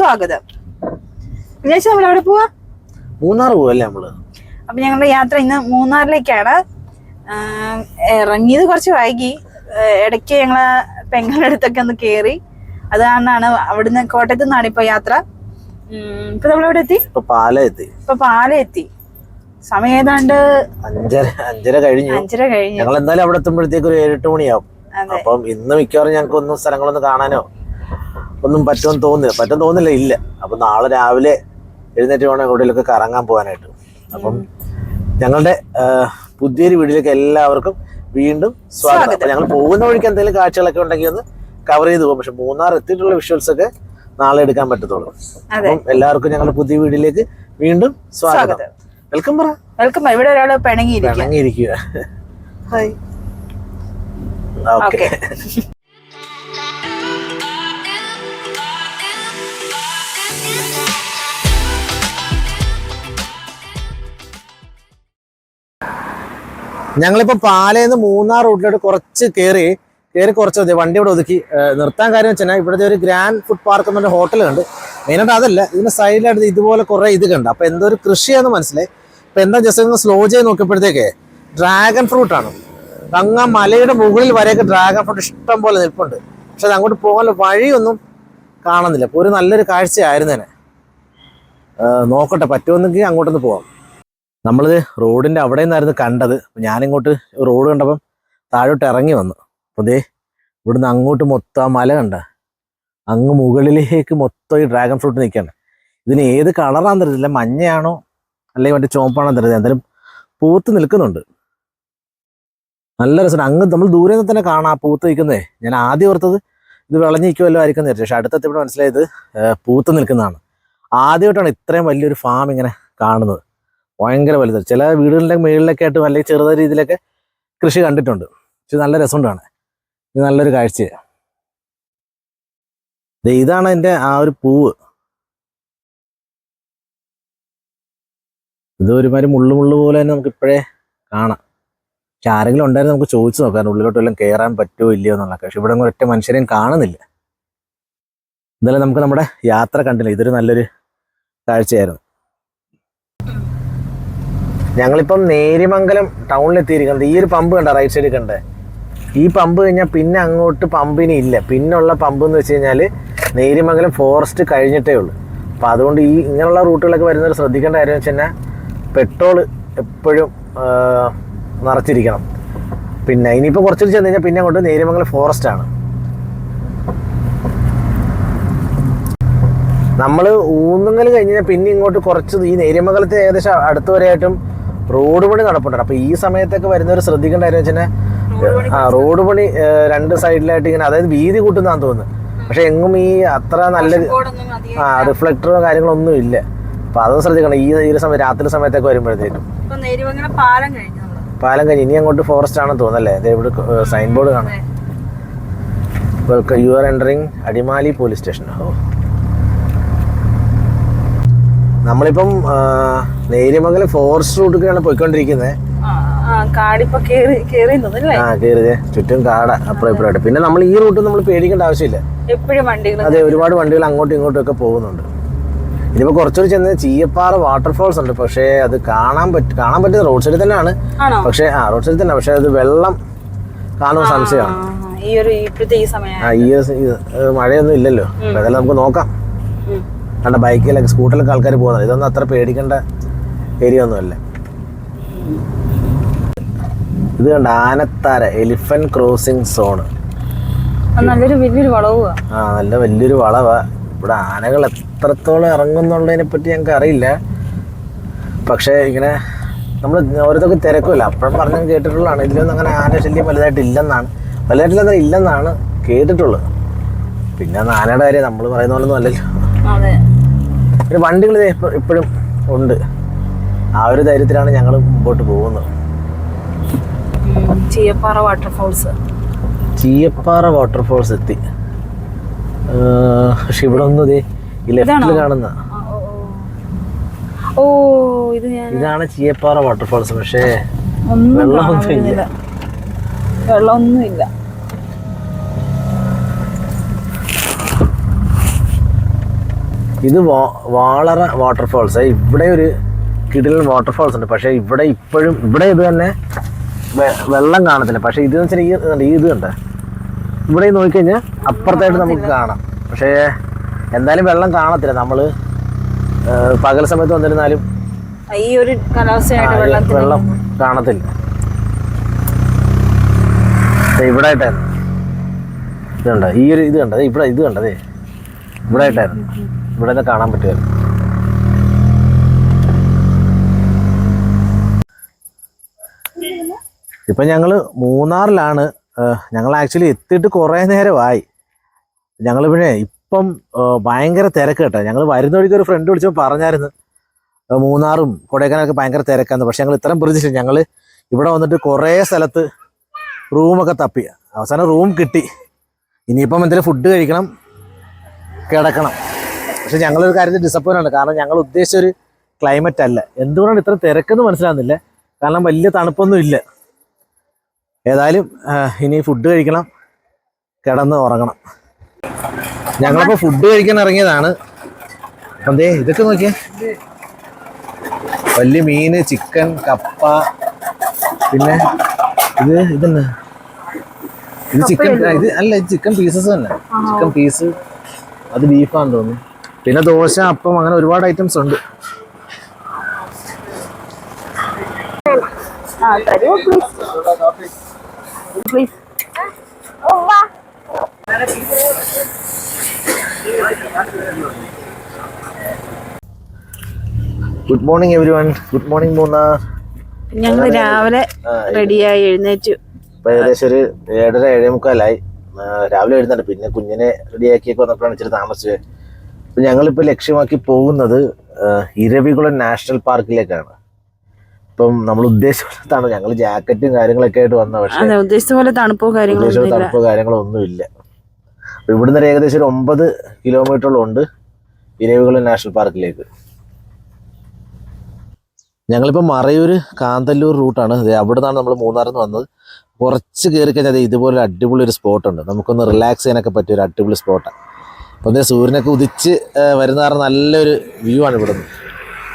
സ്വാഗതം. വിജേഷ് നമ്മൾ എവിടെ പോവാ? മൂന്നാർ പോവല്ലേ നമ്മൾ? അപ്പൊ ഞങ്ങളുടെ യാത്ര ഇന്ന് മൂന്നാറിലേക്കാണ്. ഇറങ്ങിയത് കുറച്ച് വൈകി. ഇടയ്ക്ക് ഞങ്ങൾ പെങ്ങളുടെ അടുത്തൊക്കെ ഒന്ന് കേറി. അത് കാരണമാണ് അവിടുന്ന് കോട്ടയത്തു നിന്നാണ് ഇപ്പൊ യാത്ര. ഇപ്പൊ നമ്മൾ നമ്മളെവിടെ എത്തി? ഇപ്പൊ പാല എത്തി. ഇപ്പൊ പാലെത്തി സമയം ഏതാണ്ട്? അഞ്ചര അഞ്ചര കഴിഞ്ഞു. അഞ്ചര കഴിഞ്ഞു. ഞങ്ങൾ എന്തായാലും അവിടെ എത്തുമ്പോഴത്തേക്ക് ഒരു ഏഴെട്ട് മണിയാവും. അപ്പം ഇന്ന് മിക്കവാറും ഞങ്ങൾക്ക് ഒന്നും സ്ഥലങ്ങളൊന്നും കാണാനോ? ഒന്നും പറ്റുമെന്ന് തോന്നുന്നില്ല. പറ്റുമെന്ന് തോന്നുന്നില്ല ഇല്ല. അപ്പം നാളെ രാവിലെ എഴുന്നേറ്റ് വേണം എവിടെയൊക്കെ കറങ്ങാൻ പോകാനായിട്ട്. അപ്പം ഞങ്ങളുടെ പുതിയ പുതിയൊരു വീട്ടിലേക്ക് എല്ലാവർക്കും വീണ്ടും സ്വാഗതം. അപ്പൊ ഞങ്ങൾ പോകുന്ന വഴിക്ക് എന്തെങ്കിലും കാഴ്ചകളൊക്കെ ഉണ്ടെങ്കിൽ ഒന്ന് കവർ ചെയ്ത് പോകും. പക്ഷെ മൂന്നാർ എത്തിയിട്ടുള്ള വിഷ്വൽസ് ഒക്കെ നാളെ എടുക്കാൻ പറ്റത്തുള്ളൂ. അപ്പം എല്ലാവർക്കും ഞങ്ങളുടെ പുതിയ വീട്ടിലേക്ക് വീണ്ടും സ്വാഗതം. വെൽക്കം പറ. വെൽക്കം ഇവിടെ ഒരാൾ പിണങ്ങിയിരിക്കുക പിണങ്ങിയിരിക്കുക ഹായ് ഓക്കെ ഞങ്ങളിപ്പോ പാലയിൽ മൂന്നാർ റൂട്ടിലോട്ട് കുറച്ച് കയറി കയറി കുറച്ച് മതി വണ്ടി ഇവിടെ ഒതുക്കി നിർത്താൻ കാര്യം വെച്ചാൽ ഇവിടുത്തെ ഒരു ഗ്രാൻഡ് ഫുഡ് പാർക്ക് എന്നൊരു ഹോട്ടൽ കണ്ട് മെയിനായിട്ട് അതല്ല ഇതിന്റെ സൈഡിലായിട്ട് ഇതുപോലെ കുറെ ഇത് കണ്ട്. അപ്പൊ എന്തോ ഒരു കൃഷിയാന്ന് മനസ്സിലായി. അപ്പൊ എന്താ ജസ്റ്റ് ഒന്ന് സ്ലോ ചെയ്ത് നോക്കിയപ്പോഴത്തേക്ക് ഡ്രാഗൺ ഫ്രൂട്ട് ആണ്. അങ്ങ് മലയുടെ മുകളിൽ വരെയൊക്കെ ഡ്രാഗൺ ഫ്രൂട്ട് ഇഷ്ടം പോലെ നിൽപ്പുണ്ട്. പക്ഷെ അത് അങ്ങോട്ട് പോകാനുള്ള വഴിയൊന്നും കാണുന്നില്ല. അപ്പൊ ഒരു നല്ലൊരു കാഴ്ചയായിരുന്നേനെ. നോക്കട്ടെ പറ്റുമെന്നെങ്കിൽ അങ്ങോട്ടൊന്ന് പോവാം. നമ്മളിത് റോഡിന്റെ അവിടെ നിന്നായിരുന്നു കണ്ടത് ഞാനിങ്ങോട്ട് റോഡ് കണ്ടപ്പം താഴോട്ട് ഇറങ്ങി വന്നു. അപ്പോൾ ദേ ഇവിടുന്ന് അങ്ങോട്ട് മൊത്തം മല കണ്ട. അങ്ങ് മുകളിലേക്ക് മൊത്തം ഈ ഡ്രാഗൺ ഫ്രൂട്ട് നിൽക്കണം ഇതിന് ഏത് കളറാന്ന് തരുന്നില്ല മഞ്ഞയാണോ അല്ലെങ്കിൽ മറ്റേ ചുവപ്പാണോ തരുന്നത് എന്തായാലും പൂത്ത് നിൽക്കുന്നുണ്ട്. നല്ല രസമാണ് അങ്ങ് നമ്മൾ ദൂരെ നിന്ന് തന്നെ കാണാം പൂത്ത് നിൽക്കുന്നേ. ഞാൻ ആദ്യം ഓർത്തത് ഇത് വിളഞ്ഞിരിക്കുമല്ലോ ആയിരിക്കും എന്ന് വിചാരിച്ചു. പക്ഷെ അടുത്തെത്തിയപ്പോൾ മനസ്സിലായത് പൂത്ത് നിൽക്കുന്നതാണ്. ആദ്യമായിട്ടാണ് ഇത്രയും വലിയൊരു ഫാം ഇങ്ങനെ കാണുന്നത്. ഭയങ്കര വലുത്. ചില വീടുകളുടെ മുകളിലൊക്കെ ആയിട്ട് അല്ലെങ്കിൽ ചെറുതായ രീതിയിലൊക്കെ കൃഷി കണ്ടിട്ടുണ്ട്. പക്ഷെ നല്ല രസമുണ്ടാണ്. ഇത് നല്ലൊരു കാഴ്ചയാണ് ഇതാണ് എന്റെ ആ ഒരു പൂവ്. ഇത് ഒരുമാതിരി മുള്ളു മുള്ളു പോലെ തന്നെ നമുക്ക് ഇപ്പോഴേ കാണാം. പക്ഷെ ആരെങ്കിലും ഉണ്ടായിരുന്നു നമുക്ക് ചോദിച്ചു നോക്കാം. ഉള്ളിലോട്ട് വല്ലതും കയറാൻ പറ്റുമോ ഇല്ലയോ എന്നുള്ളതൊക്കെ പക്ഷെ ഇവിടെ ഒറ്റ മനുഷ്യരെയും കാണുന്നില്ല. ഇതെല്ലാം നമുക്ക് നമ്മുടെ യാത്ര കണ്ടില്ല? ഇതൊരു നല്ലൊരു കാഴ്ചയായിരുന്നു. ഞങ്ങളിപ്പം നേരിമംഗലം ടൗണിൽ എത്തിയിരിക്കുന്നത് ഈ ഒരു പമ്പ് കണ്ട? റൈറ്റ് സൈഡിൽ കണ്ടേ. ഈ പമ്പ് കഴിഞ്ഞാൽ പിന്നെ അങ്ങോട്ട് പമ്പിന് ഇല്ല. പിന്നുള്ള പമ്പ് എന്ന് വെച്ച് കഴിഞ്ഞാൽ നേരിമംഗലം ഫോറസ്റ്റ് കഴിഞ്ഞിട്ടേ ഉള്ളൂ. അപ്പം അതുകൊണ്ട് ഈ ഇങ്ങനെയുള്ള റൂട്ടുകളൊക്കെ വരുന്നവർ ശ്രദ്ധിക്കേണ്ട കാര്യം വെച്ച് കഴിഞ്ഞാൽ പെട്രോൾ എപ്പോഴും നിറച്ചിരിക്കണം. പിന്നെ ഇനിയിപ്പോൾ കുറച്ചുകൂടി ചെന്ന് കഴിഞ്ഞാൽ പിന്നെ അങ്ങോട്ട് നേരിമംഗലം ഫോറസ്റ്റ് ആണ്. നമ്മൾ ഊന്നുങ്ങൽ കഴിഞ്ഞ് കഴിഞ്ഞാൽ പിന്നെ ഇങ്ങോട്ട് കുറച്ച് ഈ നേര്യമംഗലത്തെ ഏകദേശം അടുത്ത് വരെയായിട്ടും റോഡ് പണി നടപ്പുണ്ട്. അപ്പൊ ഈ സമയത്തൊക്കെ വരുന്നവർ ശ്രദ്ധിക്കേണ്ട കാര്യം വെച്ചാൽ ആ റോഡ് പണി രണ്ട് സൈഡിലായിട്ട് ഇങ്ങനെ അതായത് വീതി കൂട്ടുന്നതാന്ന് തോന്നുന്നു. പക്ഷെ എങ്ങും ഈ അത്ര നല്ല ആ റിഫ്ലക്ടറോ കാര്യങ്ങളൊന്നും ഇല്ല. അപ്പൊ അതും ശ്രദ്ധിക്കണം. ഈ ഈ സമയം രാത്രി സമയത്തൊക്കെ വരുമ്പോഴത്തേക്കും പാലം കഴിഞ്ഞു ഇനി അങ്ങോട്ട് ഫോറസ്റ്റ് ആണെന്ന് തോന്നല്ലേ ഇവിടെ സൈൻ ബോർഡ് കാണാം. You are entering Adimali police station ഓ. നമ്മളിപ്പം നേര്യമംഗലം ഫോറസ്റ്റ് റൂട്ടിലാണ് പോയിക്കൊണ്ടിരിക്കുന്നത് ആ, കയറിയതേ ചുറ്റും കാട അപ്പുറം പിന്നെ നമ്മൾ ഈ റൂട്ട് നമ്മൾ പേടിക്കേണ്ട ആവശ്യമില്ല. എപ്പോഴും വണ്ടികൾ അതെ ഒരുപാട് വണ്ടികൾ അങ്ങോട്ടും ഇങ്ങോട്ടും ഒക്കെ പോകുന്നുണ്ട്. ഇനിയിപ്പോ കുറച്ചുകൂടി ചെന്ന് ചീയപ്പാറ വാട്ടർഫോൾസ് ഉണ്ട്. പക്ഷേ അത് കാണാൻ പറ്റും കാണാൻ പറ്റുന്ന റോഡ് സൈഡിൽ തന്നെയാണ്. പക്ഷേ ആ റോഡ് സൈഡിൽ തന്നെ. പക്ഷേ അത് വെള്ളം കാണുന്ന സംശയമാണ്. ഈ ഒരു ഈ സമയം ആ ഈ മഴയൊന്നും ഇല്ലല്ലോ. അതെല്ലാം നമുക്ക് നോക്കാം. കണ്ട ബൈക്കിലൊക്കെ സ്കൂട്ടറിലൊക്കെ ആൾക്കാർ പോകുന്നത് ഇതൊന്നും അത്ര പേടിക്കേണ്ട ഏരിയ ഒന്നുമല്ല. ഇത് കണ്ട ആനത്താര എലിഫന്റ് ക്രോസിംഗ് സോൺ നല്ലൊരു വലിയൊരു വളവുക ആ നല്ല വലിയൊരു വളവാ. ഇവിടെ ആനകൾ എത്രത്തോളം ഇറങ്ങുന്നുള്ളതിനെ പറ്റി ഞങ്ങൾക്ക് അറിയില്ല. പക്ഷേ ഇങ്ങനെ നമ്മൾ ഓരോരുത്തർക്ക് തിരക്കുമില്ല. അപ്പോഴും പറഞ്ഞു കേട്ടിട്ടുള്ളതാണ്. ഇതിലൊന്നും അങ്ങനെ ആന ശല്യം വലുതായിട്ട് ഇല്ലെന്നാണ്. വലുതായിട്ടില്ല ഇല്ലെന്നാണ് കേട്ടിട്ടുള്ളത്. പിന്നെ ആനയുടെ കാര്യം നമ്മൾ പറയുന്ന പോലൊന്നും അല്ലല്ലോ. പിന്നെ വണ്ടികൾ ഇപ്പോഴും ഉണ്ട്. ആ ഒരു ധൈര്യത്തിലാണ് ഞങ്ങൾ മുമ്പോട്ട് പോകുന്നത്. ചീയപ്പാറ വാട്ടർഫോൾസ് ചീയപ്പാറ വാട്ടർഫോൾസ് എത്തി. പക്ഷെ ഇവിടെ ഒന്നും ഈ ലെഫ്റ്റിൽ കാണുന്ന. ഓ, ഇത് ഇതാണ് ചീയപ്പാറ വാട്ടർഫോൾസ് പക്ഷേ വെള്ളമൊന്നും ഇല്ല. വെള്ളമൊന്നും വെള്ളമൊന്നുമില്ല ഇത് വാ- വാളറ വാട്ടർഫാൾസ് ഇവിടെ ഒരു കിടിലൻ വാട്ടർഫാൾസ് ഉണ്ട്. പക്ഷേ ഇവിടെ ഇപ്പോഴും ഇവിടെ ഇത് തന്നെ വെള്ളം കാണത്തില്ല. പക്ഷേ ഇത് വെച്ചാൽ ഈ ഇത് ഉണ്ട് ഇവിടെ നോക്കിക്കഴിഞ്ഞാൽ അപ്പുറത്തായിട്ട് നമുക്ക് കാണാം. പക്ഷേ എന്തായാലും വെള്ളം കാണത്തില്ല. നമ്മൾ പകൽ സമയത്ത് വന്നിരുന്നാലും ഈ ഒരു കാലാവസ്ഥയായിട്ട് വെള്ളം കാണത്തില്ല. ഇവിടെ ആയിട്ടായിരുന്നു ഇതുണ്ട്. ഈ ഒരു ഇത് കണ്ടത്. ഇവിടെ ഇത് കണ്ടതേ. ഇവിടെ ആയിട്ടായിരുന്നു ഇവിടെ നിന്ന് കാണാൻ പറ്റുക ഇപ്പം ഞങ്ങൾ മൂന്നാറിലാണ് ഞങ്ങൾ ആക്ച്വലി എത്തിയിട്ട് കുറേ നേരമായി. ഞങ്ങൾ പിന്നെ ഇപ്പം ഭയങ്കര തിരക്ക് കേട്ടോ. ഞങ്ങൾ വരുന്ന വഴിക്ക് ഒരു ഫ്രണ്ട് വിളിച്ചപ്പോൾ പറഞ്ഞായിരുന്നു മൂന്നാറും കൊടൈക്കനാലൊക്കെ ഭയങ്കര തിരക്കാന്ന്. പക്ഷെ ഞങ്ങൾ ഇത്രയും പ്രതീക്ഷിച്ചു. ഞങ്ങൾ ഇവിടെ വന്നിട്ട് കുറേ സ്ഥലത്ത് റൂമൊക്കെ തപ്പി. അവസാനം റൂം കിട്ടി. ഇനിയിപ്പം എന്തെങ്കിലും ഫുഡ് കഴിക്കണം കിടക്കണം. പക്ഷെ ഞങ്ങളൊരു കാര്യത്തിൽ ഡിസപ്പോയിന്റ് ആണ്. കാരണം ഞങ്ങൾ ഉദ്ദേശിച്ച ഒരു ക്ലൈമറ്റ് അല്ല. എന്തുകൊണ്ടാണ് ഇത്ര തിരക്കെന്ന് മനസ്സിലാകുന്നില്ല. കാരണം വലിയ തണുപ്പൊന്നും ഇല്ല. ഏതായാലും ഇനി ഫുഡ് കഴിക്കണം. കിടന്ന് ഉറങ്ങണം. ഞങ്ങളിപ്പോൾ ഫുഡ് കഴിക്കാൻ ഇറങ്ങിയതാണ്. അതേ ഇതൊക്കെ നോക്കിയേ. വലിയ മീന് ചിക്കൻ കപ്പ പിന്നെ ഇത് ഇതന്നെ ഇത് ചിക്കൻ ഇത് അല്ല ഇത് ചിക്കൻ പീസസ് തന്നെ. ചിക്കൻ പീസ് അത് ബീഫാന്ന് തോന്നുന്നു. പിന്നെ ദോശ അപ്പം അങ്ങനെ ഒരുപാട് ഐറ്റംസ് ഉണ്ട്. Good morning everyone good morning മൂന്ന ഞങ്ങൾ രാവിലെ റെഡിയായി എഴുന്നേറ്റു. ഇപ്പൊ ഏകദേശം ഒരു ഏഴര ഏഴേ മുക്കാലായി. രാവിലെ എഴുന്നേറ്റ്. പിന്നെ കുഞ്ഞിനെ റെഡിയാക്കിയൊക്കെ വന്നപ്പോഴാണ് ഇച്ചിരി താമസിച്ചത്. അപ്പൊ ഞങ്ങളിപ്പോ ലക്ഷ്യമാക്കി പോകുന്നത് ഇരവികുളം നാഷണൽ പാർക്കിലേക്കാണ്. ഇപ്പം നമ്മൾ ഉദ്ദേശിച്ചതാണ് ഞങ്ങൾ ജാക്കറ്റും കാര്യങ്ങളൊക്കെ ആയിട്ട് വന്ന പക്ഷേ ഉദ്ദേശിച്ച പോലെ തണുപ്പോ കാര്യങ്ങളോ തണുപ്പോ കാര്യങ്ങളോ ഒന്നുമില്ല ഇവിടുന്ന് ഒരു ഏകദേശം ഒരു ഒമ്പത് കിലോമീറ്ററോളം ഉണ്ട് ഇരവികുളം നാഷണൽ പാർക്കിലേക്ക്. ഞങ്ങളിപ്പോൾ മറയൂർ കാന്തല്ലൂർ റൂട്ടാണ്. അതെ അവിടെ നിന്നാണ് നമ്മൾ മൂന്നാറിൽ നിന്ന് വന്നത്. കുറച്ച് കയറി കഴിഞ്ഞാൽ ഇതുപോലെ അടിപൊളി ഒരു സ്പോട്ടുണ്ട് നമുക്കൊന്ന് റിലാക്സ് ചെയ്യാനൊക്കെ പറ്റിയ ഒരു അടിപൊളി സ്പോട്ടാണ് അപ്പോൾ ദേ സൂര്യനൊക്കെ ഉദിച്ച് വരുന്ന കാരണം നല്ലൊരു വ്യൂ ആണ് ഇവിടെ നിന്ന്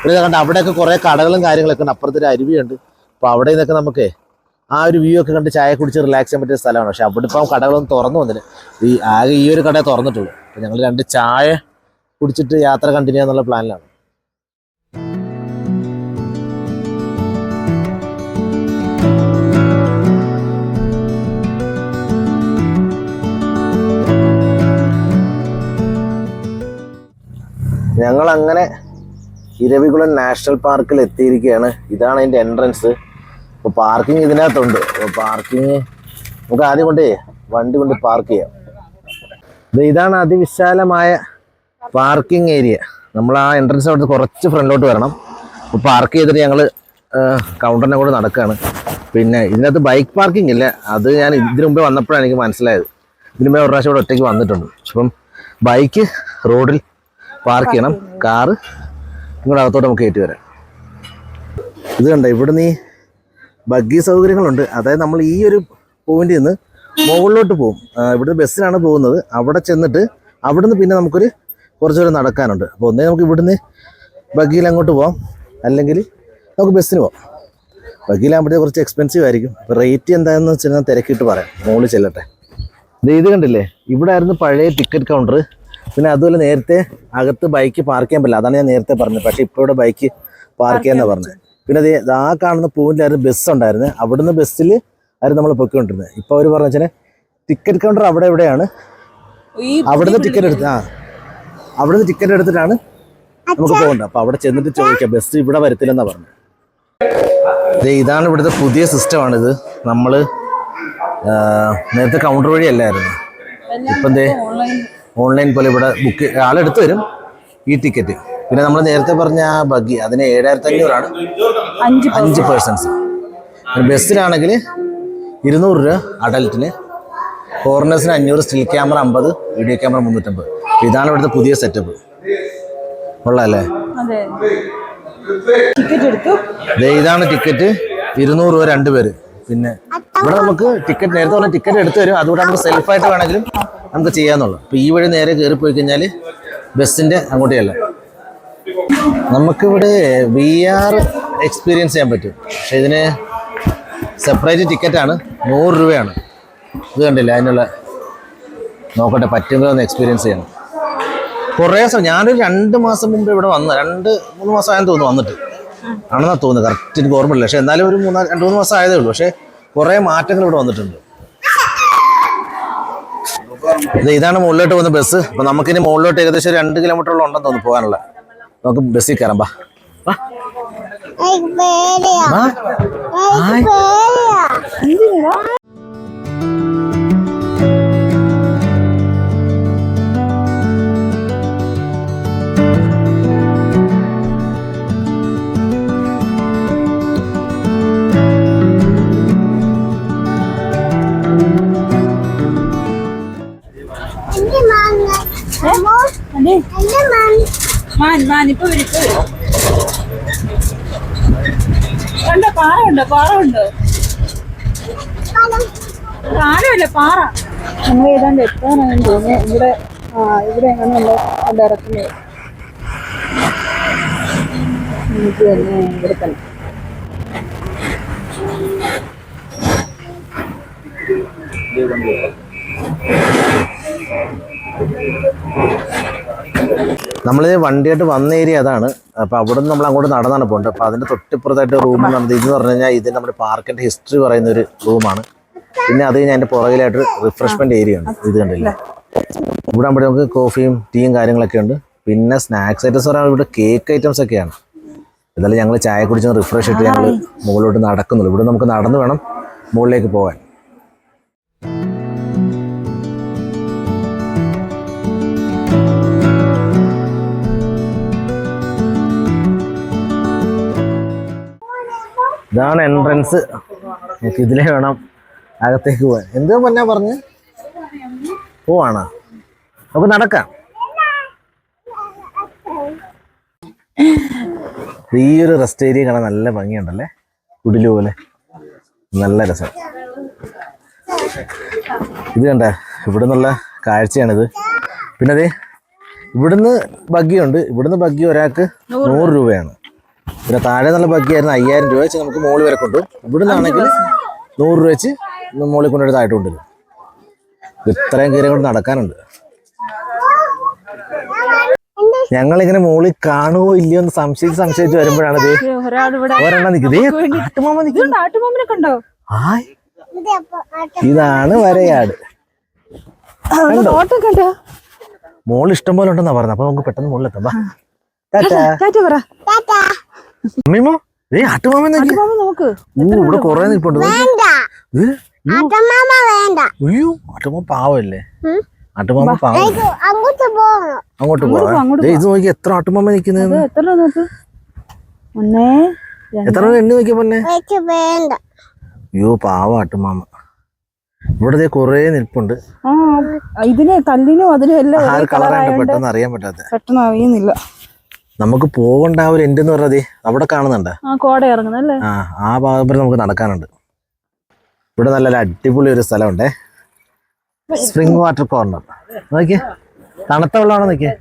ഇവിടെ കണ്ട അവിടെയൊക്കെ കുറേ കടകളും കാര്യങ്ങളൊക്കെ ഉണ്ട്. അപ്പുറത്തൊരു അരുവിയുണ്ട്. അപ്പോൾ അവിടെ നിന്നൊക്കെ നമുക്ക് ആ ഒരു വ്യൂ ഒക്കെ കണ്ട് ചായ കുടിച്ച് റിലാക്സ് ചെയ്യാൻ പറ്റിയ സ്ഥലമാണ്. പക്ഷെ അവിടെ ഇപ്പം കടകളൊന്നും തുറന്നു വന്നില്ല. ഈ ആകെ ഈ ഒരു കട തുറന്നിട്ടുള്ളൂ. അപ്പോൾ ഞങ്ങൾ രണ്ട് ചായ കുടിച്ചിട്ട് യാത്ര കണ്ടിന്യൂ എന്നുള്ള പ്ലാനിലാണ് ഞങ്ങൾ അങ്ങനെ ഇരവികുളം നാഷണൽ പാർക്കിൽ എത്തിയിരിക്കുകയാണ്. ഇതാണ് അതിന്റെ എൻട്രൻസ് അപ്പോൾ പാർക്കിംഗ് ഇതിനകത്തുണ്ട്. അപ്പോൾ പാർക്കിംഗ് നമുക്ക് ആദ്യം കൊണ്ടേ വണ്ടി കൊണ്ട് പാർക്ക് ചെയ്യാം. ഇത് ഇതാണ് അതിവിശാലമായ പാർക്കിംഗ് ഏരിയ നമ്മൾ ആ എൻട്രൻസ് അവിടുത്തെ കുറച്ച് ഫ്രണ്ടിലോട്ട് വരണം. അപ്പോൾ പാർക്ക് ചെയ്തിട്ട് ഞങ്ങൾ കൗണ്ടറിനെ കൂടെ നടക്കുകയാണ് പിന്നെ ഇതിനകത്ത് ബൈക്ക് പാർക്കിംഗ് ഇല്ല. അത് ഞാൻ ഇതിനു മുമ്പേ വന്നപ്പോഴാണ് എനിക്ക് മനസ്സിലായത്. ഇതിനു മുമ്പേ ഒരു പ്രാവശ്യം ഒറ്റയ്ക്ക് വന്നിട്ടുണ്ട്. അപ്പം ബൈക്ക് റോഡിൽ പാർക്ക് ചെയ്യണം. കാറ്. ഇങ്ങോട്ട് അകത്തോട്ട് നമുക്ക് കയറ്റി വരാം. ഇത് കണ്ട ഇവിടെ നീ ബഗ്ഗി സൗകര്യങ്ങളുണ്ട്. അതായത് നമ്മൾ ഈ ഒരു പോയിന്റിൽ നിന്ന് മുകളിലോട്ട് പോകും. ഇവിടെ ഇവിടുന്ന് ബസ്സിലാണ് പോകുന്നത്. അവിടെ ചെന്നിട്ട് അവിടുന്ന് പിന്നെ നമുക്കൊരു കുറച്ച് ദൂരം നടക്കാനുണ്ട്. അപ്പോൾ ഒന്നേ നമുക്ക് ഇവിടുന്ന് ബഗ്ഗിയിൽ അങ്ങോട്ട് പോവാം. അല്ലെങ്കിൽ നമുക്ക് ബസ്സിന് പോവാം. ബഗ്ഗിയിലാകുമ്പോഴേ കുറച്ച് എക്സ്പെൻസീവ് ആയിരിക്കും. അപ്പോൾ റേറ്റ് എന്താണെന്ന് വെച്ചാൽ തിരക്കിയിട്ട് പറയാം. മുകളിൽ ചെല്ലട്ടെ. ഇത് കണ്ടില്ലേ? ഇവിടെ ആയിരുന്നു പഴയ ടിക്കറ്റ് കൗണ്ടർ പിന്നെ അതുപോലെ നേരത്തെ അകത്ത് ബൈക്ക് പാർക്ക് ചെയ്യാൻ പറ്റില്ല. അതാണ് ഞാൻ നേരത്തെ പറഞ്ഞത്. പക്ഷെ ഇപ്പോൾ ഇവിടെ ബൈക്ക് പാർക്ക് ചെയ്യാന്നാ പറഞ്ഞത്. പിന്നെ അത് ആ കാണുന്ന പോയിന്റിലായിരുന്നു ബസ് ഉണ്ടായിരുന്നത് അവിടുന്ന് ബസ്സിൽ ആയിരുന്നു നമ്മൾ പൊയ്ക്കൊണ്ടിരുന്നത് ഇപ്പോൾ അവർ പറഞ്ഞു വെച്ചാൽ ടിക്കറ്റ് കൗണ്ടർ അവിടെ എവിടെയാണ് അവിടുന്ന് ടിക്കറ്റ് എടുത്ത് ആ. അവിടുന്ന് ടിക്കറ്റ് എടുത്തിട്ടാണ് നമുക്ക് പോകേണ്ടത്. അപ്പോൾ അവിടെ ചെന്നിട്ട് ചോദിക്കാം ബസ് ഇവിടെ വരത്തില്ലെന്നാണ് പറഞ്ഞു ദേ ഇതാണ് ഇവിടുത്തെ പുതിയ സിസ്റ്റമാണിത് നമ്മൾ നേരത്തെ കൗണ്ടർ വഴി അല്ലായിരുന്നു. ഇപ്പം ദേ ഓൺലൈൻ പോലെ ഇവിടെ ബുക്ക് ആളെടുത്ത് വരും ഈ ടിക്കറ്റ് പിന്നെ നമ്മൾ നേരത്തെ പറഞ്ഞ ആ ബഗ്ഗി അതിന് ഏഴായിരത്തി അഞ്ഞൂറാണ് അഞ്ച് പേഴ്സൺസ് ബസ്സിലാണെങ്കിൽ ഇരുന്നൂറ് രൂപ അഡൽട്ടിന് ഫോറിനേഴ്സിന് അഞ്ഞൂറ് സ്റ്റിൽ ക്യാമറ അമ്പത് വീഡിയോ ക്യാമറ മുന്നൂറ്റമ്പത്. ഇതാണ് ഇവിടുത്തെ പുതിയ സെറ്റപ്പ് കൊള്ളാല്ലേ ഇതാണ് ടിക്കറ്റ് ഇരുന്നൂറ് രൂപ രണ്ട് പേര് പിന്നെ ഇവിടെ നമുക്ക് ടിക്കറ്റ് നേരത്തെ പറഞ്ഞ ടിക്കറ്റ് എടുത്തു തരും. അതുകൂടെ നമുക്ക് സെൽഫായിട്ട് വേണമെങ്കിലും നമുക്ക് ചെയ്യാന്നുള്ളു. അപ്പോൾ ഈ വഴി നേരെ കയറി പോയി കഴിഞ്ഞാൽ ബസ്സിന്റെ അങ്ങോട്ടേ അല്ല നമുക്കിവിടെ വി ആർ എക്സ്പീരിയൻസ് ചെയ്യാൻ പറ്റും. പക്ഷെ ഇതിന് സെപ്പറേറ്റ് ടിക്കറ്റാണ് നൂറ് രൂപയാണ്. ഇത് കണ്ടില്ല? അതിനുള്ള നോക്കട്ടെ പറ്റുമെങ്കിൽ ഒന്ന് എക്സ്പീരിയൻസ് ചെയ്യണം. കുറേ സമയം ഞാനൊരു രണ്ട് മാസം മുമ്പ് ഇവിടെ വന്ന രണ്ട് മൂന്ന് മാസം ആയെന്ന് തോന്നുന്നു വന്നിട്ട്. ആണെന്നാണ് തോന്നുന്നത്. കറക്റ്റ് എനിക്ക് ഓർമ്മയില്ല. പക്ഷേ എന്നാലും ഒരു മൂന്നാൽ രണ്ട് മൂന്ന് മാസം ആയതേ ഉള്ളൂ. പക്ഷേ കുറേ മാറ്റങ്ങൾ ഇവിടെ വന്നിട്ടുണ്ട്. ഇത് ഇതാണ് മുകളിലോട്ട് പോകുന്ന ബസ് അപ്പൊ നമുക്കിനി മുകളിലോട്ട് ഏകദേശം രണ്ട് കിലോമീറ്ററോളം ഉണ്ടെന്ന് തോന്നുന്നു പോകാനുള്ള. നമുക്ക് ബസ്സിൽ കയറാം ബാ പാറ ഉണ്ടോ പാറ. നമ്മൾ ഏതാണ്ട് എത്താനാണെന്ന് തോന്നുന്നു ഇവിടെ ആ ഇവിടെ എങ്ങനെ നമ്മൾ കൊണ്ടിറക്കുന്നത് ഇത് തന്നെ ഇവിടെ തന്നെ. നമ്മൾ വണ്ടിയായിട്ട് വന്ന ഏരിയ അതാണ്. അപ്പൊ അവിടെ നിന്ന് നമ്മൾ അങ്ങോട്ട് നടന്നാണ് പോകുന്നത് അപ്പൊ അതിന്റെ തൊട്ടിപ്പുറത്തായിട്ട് റൂം നടന്നത് ഇതെന്ന് പറഞ്ഞു കഴിഞ്ഞാൽ ഇത് നമ്മുടെ പാർക്കിന്റെ ഹിസ്റ്ററി പറയുന്ന ഒരു റൂമാണ് പിന്നെ അത് കഴിഞ്ഞാൽ അതിന്റെ പുറകിലായിട്ട് റിഫ്രഷ്മെന്റ് ഏരിയ ഉണ്ട് ഇത് കണ്ടില്ല? ഇവിടെ അവിടെ നമുക്ക് കോഫിയും ടീയും കാര്യങ്ങളൊക്കെ ഉണ്ട്. പിന്നെ സ്നാക്സ് ഐറ്റംസ് പറയാൻ ഇവിടെ കേക്ക് ഐറ്റംസ് ഒക്കെയാണ്. എന്നാലും ഞങ്ങൾ ചായ കുടിച്ച് റിഫ്രഷ് ഇട്ട് ഞങ്ങൾ മുകളിലോട്ട് നടക്കുന്നുള്ളൂ. ഇവിടെ നമുക്ക് നടന്നു വേണം മുകളിലേക്ക് പോകാൻ. ഇതാണ് എൻട്രൻസ് നമുക്ക് ഇതിലേ വേണം അകത്തേക്ക് പോകാൻ എന്തോ പൊന്നാ പറഞ്ഞ്? പോവാണോ? നമുക്ക് നടക്കാം. ഈ ഒരു റെസ്റ്റ് ഏരിയ കാണാൻ നല്ല ഭംഗിയുണ്ടല്ലേ? കുടിൽ പോലെ. നല്ല രസം. ഇത് കണ്ട ഇവിടെ നിന്നുള്ള കാഴ്ചയാണിത്. പിന്നെ അതെ ഇവിടുന്ന് ബഗ്ഗിയുണ്ട് ഇവിടുന്ന് ബഗ്ഗി ഒരാൾക്ക് നൂറ് രൂപയാണ്. പിന്നെ താഴെ നല്ല ബഗ്ഗിയായിരുന്നു അയ്യായിരം രൂപ വെച്ച് നമുക്ക് മോൾ വരെ കൊണ്ടുപോകും. ഇവിടുന്നാണെങ്കിൽ നൂറ് രൂപ വെച്ച് മോളിൽ കൊണ്ടുപോയി താഴോട്ട് കൊണ്ടുവരും. ഇത്രയും കീരം കൊണ്ട് നടക്കാനുണ്ട്. ഞങ്ങളിങ്ങനെ മോളിൽ കാണുമോ ഇല്ലയോ എന്ന് സംശയിച്ച് സംശയിച്ച് വരുമ്പോഴാണ് ഒരെണ്ണം നിൽക്കുന്നത് കണ്ടോ? ഇതാണ് വരയാട്. ഓട്ടം കണ്ടോ? മോൾ ഇഷ്ടം പോലെ ഉണ്ടെന്നാ പറഞ്ഞത്. അപ്പൊ നമുക്ക് പെട്ടെന്ന് മുകളിൽ അമ്മീമോ? ഏ ആട്ടുമാമ നോക്ക്. ഇവിടെ കൊറേ നിൽപ്പുണ്ട്. അയ്യോ. ആട്ടുമാമ പാവല്ലേ? ആട്ടുമാമ പാവം അങ്ങോട്ട് പോവാ ഇത് നോക്കി എത്ര ആട്ടുമാമ എത്ര എണ്ണി നോക്കിയ പൊന്നെ? അയ്യോ പാവ ആട്ടുമാമ ഇവിടെ ദേ കൊറേ നിൽപ്പുണ്ട്. ആ ഇതിന് കല്ലിനും അതിനും എല്ലാം പെട്ടെന്ന് അറിയാൻ പറ്റാത്ത. പെട്ടെന്ന് അറിയുന്നില്ല. നമുക്ക് പോകണ്ട ആ ഒരു എൻഡ് എന്ന് പറഞ്ഞത് അവിടെ കാണുന്നുണ്ട്. ആ ആ ഭാഗം വരെ നമുക്ക് നടക്കാനുണ്ട്. ഇവിടെ നല്ലൊരു അടിപൊളി ഒരു സ്ഥലമുണ്ടേ. സ്പ്രിംഗ് വാട്ടർ കോർണർ നോക്കിയേ. തണുത്ത വെള്ളമാണോ നോക്കിയേ?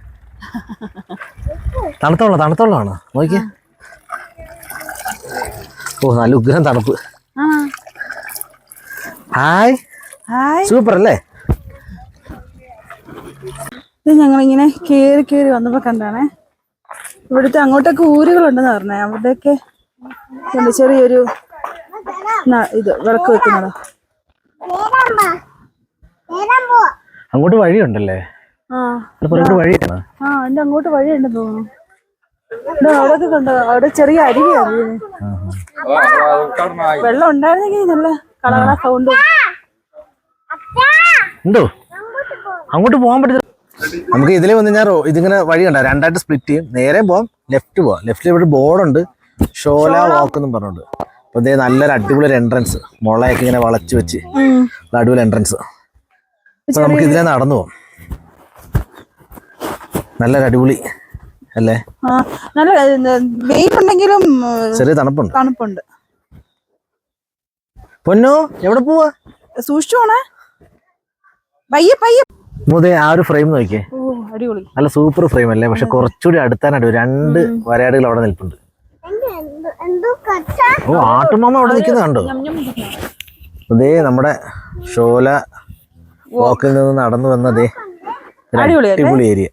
തണുത്ത വെള്ളം തണുത്ത വെള്ളമാണോ നോക്കിയേ. ഓ നല്ല ഉഗ്രം തണുപ്പ്. ഹായ് സൂപ്പർ അല്ലേ? ഇത് ഞങ്ങളിങ്ങനെ കേറി കേറി വന്നപ്പോ കണ്ടാണേ ഇവിടുത്തെ അങ്ങോട്ടൊക്കെ ഊരുകളുണ്ടെന്ന് പറഞ്ഞേ. അവിടെയൊക്കെ ചെറിയൊരു ഇത് വിളക്ക് വെക്കുന്നതോ. അങ്ങോട്ട് വഴിയുണ്ടല്ലേ? ആ. അങ്ങോട്ട് വഴിയാണ് ആ അതിന്റെ അങ്ങോട്ട് വഴിയുണ്ടെന്ന് തോന്നുന്നു. അവിടെയൊക്കെ കണ്ടോ? അവിടെ ചെറിയ അരുവിയാണ് വെള്ളം ഉണ്ടായിരുന്നെങ്കിൽ നല്ല കളകള സൗണ്ട് ഉണ്ടോ? അങ്ങോട്ട് പോകാൻ പറ്റില്ല നമുക്ക് ഇതിൽ വന്ന് ഞാൻ ഇതിങ്ങനെ വഴി കണ്ട. രണ്ടായിട്ട് സ്പ്ലിറ്റ് ചെയ്യും. നേരെ പോവാം ലെഫ്റ്റ് പോവാം. ലെഫ്റ്റിൽ ഇവിടെ ബോർഡുണ്ട് ഷോല വാക്ക് എന്നും പറഞ്ഞുണ്ട് അപ്പൊ ഇതേ നല്ലൊരു അടിപൊളി ഒരു എൻട്രൻസ് മുളയൊക്കെ ഇങ്ങനെ വളച്ച് വെച്ച്. അടിപൊളി എൻട്രൻസ് അപ്പൊ നമുക്ക് ഇതിലെ നടന്നു പോവാം. നല്ലൊരു അടിപൊളി അല്ലേ? നല്ല വെയിലുണ്ടെങ്കിലും ചെറിയ തണുപ്പുണ്ട്. തണുപ്പുണ്ട്. പൊന്നു എവിടെ പോവാ? സൂക്ഷിച്ചോണേ പയ്യെ പയ്യെ. മുതേ ആ ഒരു ഫ്രെയിം നോക്കിയേ. ഓ അടിപൊളി. നല്ല സൂപ്പർ ഫ്രെയിം അല്ലേ? പക്ഷെ കുറച്ചുകൂടി അടുത്താനായിട്ട് രണ്ട് വരയാടുകൾ അവിടെ നിൽപ്പുണ്ട്. എന്ത് എന്ത് എന്തോ കച്ച ഓ ആട്ടുമാമ അവിടെ നിൽക്കുന്നത് കണ്ടോ? അതേ നമ്മുടെ ഷോല വാക്കിൽ നിന്ന് നടന്നു വന്നതേ അടിപൊളി ഏരിയ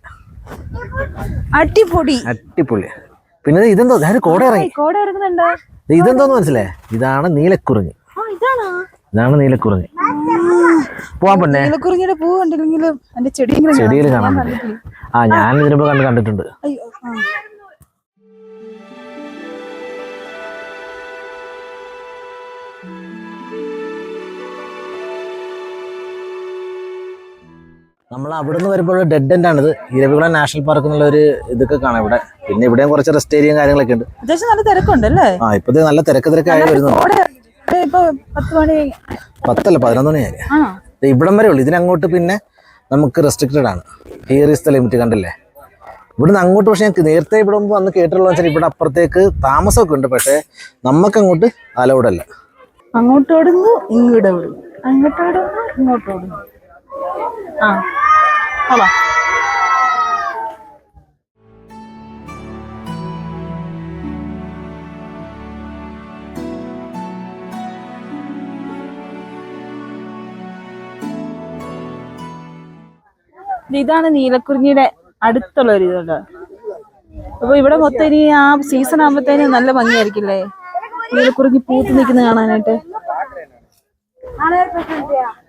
അടിപൊളി അടിപൊളി. പിന്നെ ദേ ഇതെന്തോ കോട ഇറങ്ങി. കോട ഇറങ്ങുന്നുണ്ട്. ദേ ഇതെന്തോന്ന് മനസ്സിലേ ഇതാണ് നീലക്കുറിഞ്ഞി. ഇതാണോ നീലക്കുറിഞ്ഞി പോവാൻ പെണ്ണേ നീലക്കുറിഞ്ഞിയുടെ പൂ കണ്ടില്ലെങ്കിലും ചെടി ചെടിയിൽ കാണാൻ ആ ഞാൻ ഇതിനിപ്പോ കണ്ട് കണ്ടിട്ടുണ്ട്. നമ്മൾ അവിടെ അവിടുന്ന് വരുമ്പോൾ ഡെഡ് എൻഡ് ആണിത്. ഇരവികുളം നാഷണൽ പാർക്ക് എന്നുള്ള ഒരു ഇതൊക്കെ കാണാം ഇവിടെ. പിന്നെ ഇവിടെയും കുറച്ച് റെസ്റ്റ് ഏരിയയും കാര്യങ്ങളൊക്കെ ഉണ്ട്. അത്യാവശ്യം നല്ല തിരക്കുണ്ട് അല്ലേ ആ ഇപ്പത് നല്ല തിരക്ക് തിരക്കായി വരുന്നു മണി പത്തല്ല പതിനൊന്ന് മണിയായി ആ ഇവിടം വരെ ഉള്ളു. ഇതിനങ്ങോട്ട് പിന്നെ നമുക്ക് റെസ്ട്രിക്റ്റഡ് ആണ്. ഹിയർ ഈസ് ദ ലിമിറ്റ് കണ്ടില്ലേ? ഇവിടുന്ന് അങ്ങോട്ട് പക്ഷെ ഞങ്ങൾക്ക് നേരത്തെ ഇവിടെ മുമ്പ് വന്ന് കേട്ടിട്ടുള്ള വെച്ചാൽ ഇവിടെ അപ്പുറത്തേക്ക് താമസമൊക്കെ ഉണ്ട്. പക്ഷേ നമുക്ക് അങ്ങോട്ട് അലൗഡ് അല്ല. അങ്ങോട്ടോടുന്നു ഇങ്ങോട്ടോടുന്നു അങ്ങോട്ടോടുന്നു ഇങ്ങോട്ടോടുന്നു ആ ഇതാണ് നീലക്കുറിഞ്ഞിയുടെ അടുത്തുള്ള ഒരു ഇതുണ്ട്. അപ്പൊ ഇവിടെ മൊത്തം ഇനി ആ സീസൺ ആകുമ്പത്തേന് നല്ല ഭംഗിയായിരിക്കില്ലേ? നീലക്കുറിഞ്ഞി പൂത്ത് നിൽക്കുന്നത് കാണാനായിട്ട്.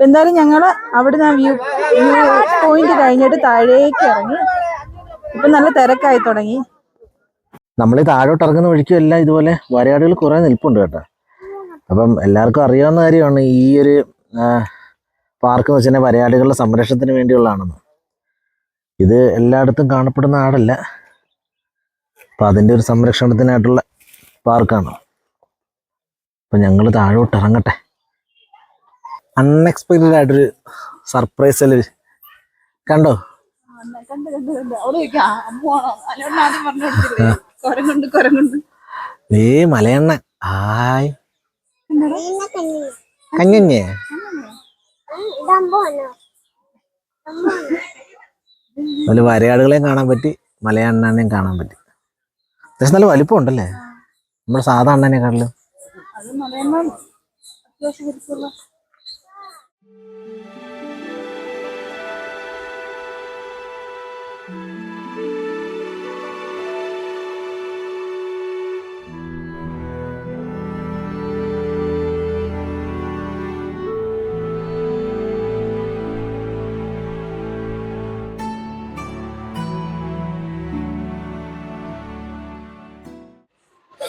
എന്തായാലും ഞങ്ങൾ അവിടെ ആ വ്യൂ വ്യൂ പോയിന്റ് കഴിഞ്ഞിട്ട് താഴേക്ക് ഇറങ്ങി. ഇപ്പൊ നല്ല തിരക്കായി തുടങ്ങി. നമ്മൾ ഈ താഴോട്ട് ഇറങ്ങുന്ന വഴിക്കും എല്ലാം ഇതുപോലെ വരയാടുകൾ കുറെ നിൽപ്പുണ്ട് കേട്ടോ. അപ്പം എല്ലാവർക്കും അറിയാവുന്ന കാര്യമാണ് ഈ ഒരു പാർക്ക് എന്ന് വെച്ചാൽ വരയാടുകളുടെ സംരക്ഷണത്തിന് വേണ്ടിയുള്ളതാണെന്ന്. ഇത് എല്ലായിടത്തും കാണപ്പെടുന്ന ആടല്ല അപ്പം അതിന്റെ ഒരു സംരക്ഷണത്തിനായിട്ടുള്ള പാർക്കാണ് അപ്പം ഞങ്ങൾ താഴോട്ട് ഇറങ്ങട്ടെ അൺഎക്സ്പെക്റ്റഡ് ആയിട്ടൊരു സർപ്രൈസ് അല്ലേ കണ്ടോ കൊരങ്ങുണ്ട് കൊരങ്ങുണ്ട് ഏ മലയണ്ണ ഹായ് കഞ്ഞഞ്ഞേ ഇതമ്പോനോ അതിൽ വരയാടുകളെയും കാണാൻ പറ്റി മലയണ്ണനെയും കാണാൻ പറ്റി. അത്യാവശ്യം നല്ല വലിപ്പം ഉണ്ടല്ലേ നമ്മുടെ സാധാ അണ്ണനെക്കാട്ടിലും. അത്യാവശ്യം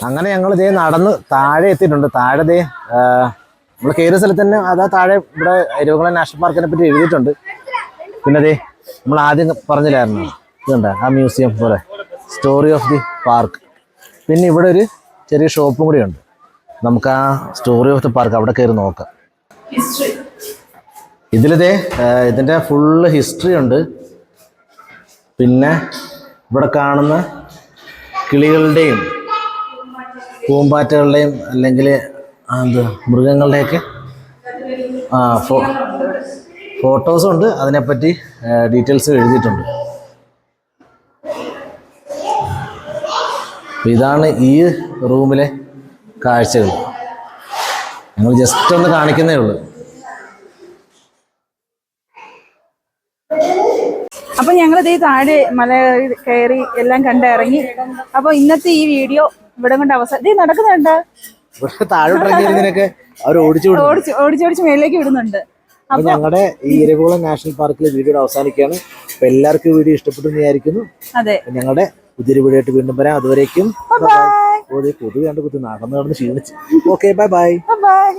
അങ്ങനെ ഞങ്ങൾ ഇതേ നടന്ന് താഴെ എത്തിയിട്ടുണ്ട്. താഴെ ദേ നമ്മൾ കയറിയ സ്ഥലത്ത് തന്നെ അതാ താഴെ ഇവിടെ ഇരുവകുളം നാഷണൽ പാർക്കിനെ പറ്റി എഴുതിയിട്ടുണ്ട്. പിന്നെ ദേ നമ്മൾ ആദ്യം പറഞ്ഞില്ലായിരുന്നു? ഇതുണ്ട് ആ മ്യൂസിയം പോലെ. സ്റ്റോറി ഓഫ് ദി പാർക്ക് പിന്നെ ഇവിടെ ഒരു ചെറിയ ഷോപ്പും കൂടി ഉണ്ട്. നമുക്ക് ആ സ്റ്റോറി ഓഫ് ദി പാർക്ക് അവിടെ കയറി നോക്കാം. ഇതിലിതേ ഇതിന്റെ ഫുള്ള് ഹിസ്റ്ററി ഉണ്ട്. പിന്നെ ഇവിടെ കാണുന്ന കിളികളുടെയും പൂമ്പാറ്റകളുടെയും അല്ലെങ്കിൽ എന്ത് മൃഗങ്ങളുടെയൊക്കെ ഫോ ഫോട്ടോസും ഉണ്ട്. അതിനെപ്പറ്റി ഡീറ്റെയിൽസ് എഴുതിയിട്ടുണ്ട്. ഇതാണ് ഈ റൂമിലെ കാഴ്ചകൾ. ഞങ്ങൾ ജസ്റ്റ് ഒന്ന് കാണിക്കുന്നേ ഉള്ളൂ. അപ്പൊ ഞങ്ങളിത് താഴെ മല കയറി എല്ലാം കണ്ടിറങ്ങി അപ്പൊ ഇന്നത്തെ ഈ വീഡിയോ ഇവിടെ കൊണ്ട് അവസാനം ഇത് നടക്കുന്നുണ്ട്. ഇവിടെ താഴോട്ട് ഇറങ്ങിയതിനൊക്കെ അവർ ഓടിച്ചു വിടുന്നു. ഓടിച്ച് ഓടിച്ചോടിച്ച് മേളിലേക്ക് വിടുന്നുണ്ട്. അപ്പൊ ഞങ്ങളുടെ ഈ ഇരവികുളം നാഷണൽ പാർക്കിലെ വീഡിയോ അവസാനിക്കുകയാണ്. അപ്പൊ എല്ലാവർക്കും വീഡിയോ ഇഷ്ടപ്പെട്ടു വിചാരിക്കുന്നു. അതെ. ഞങ്ങളുടെ പുതിയൊരു വീഡിയോ ആയിട്ട് വീണ്ടും വരാം. അതുവരേക്കും ബൈ കൊതു കണ്ട് കുത്തി നടന്നു നടന്ന് ക്ഷീണിച്ച്. Okay bye bye bye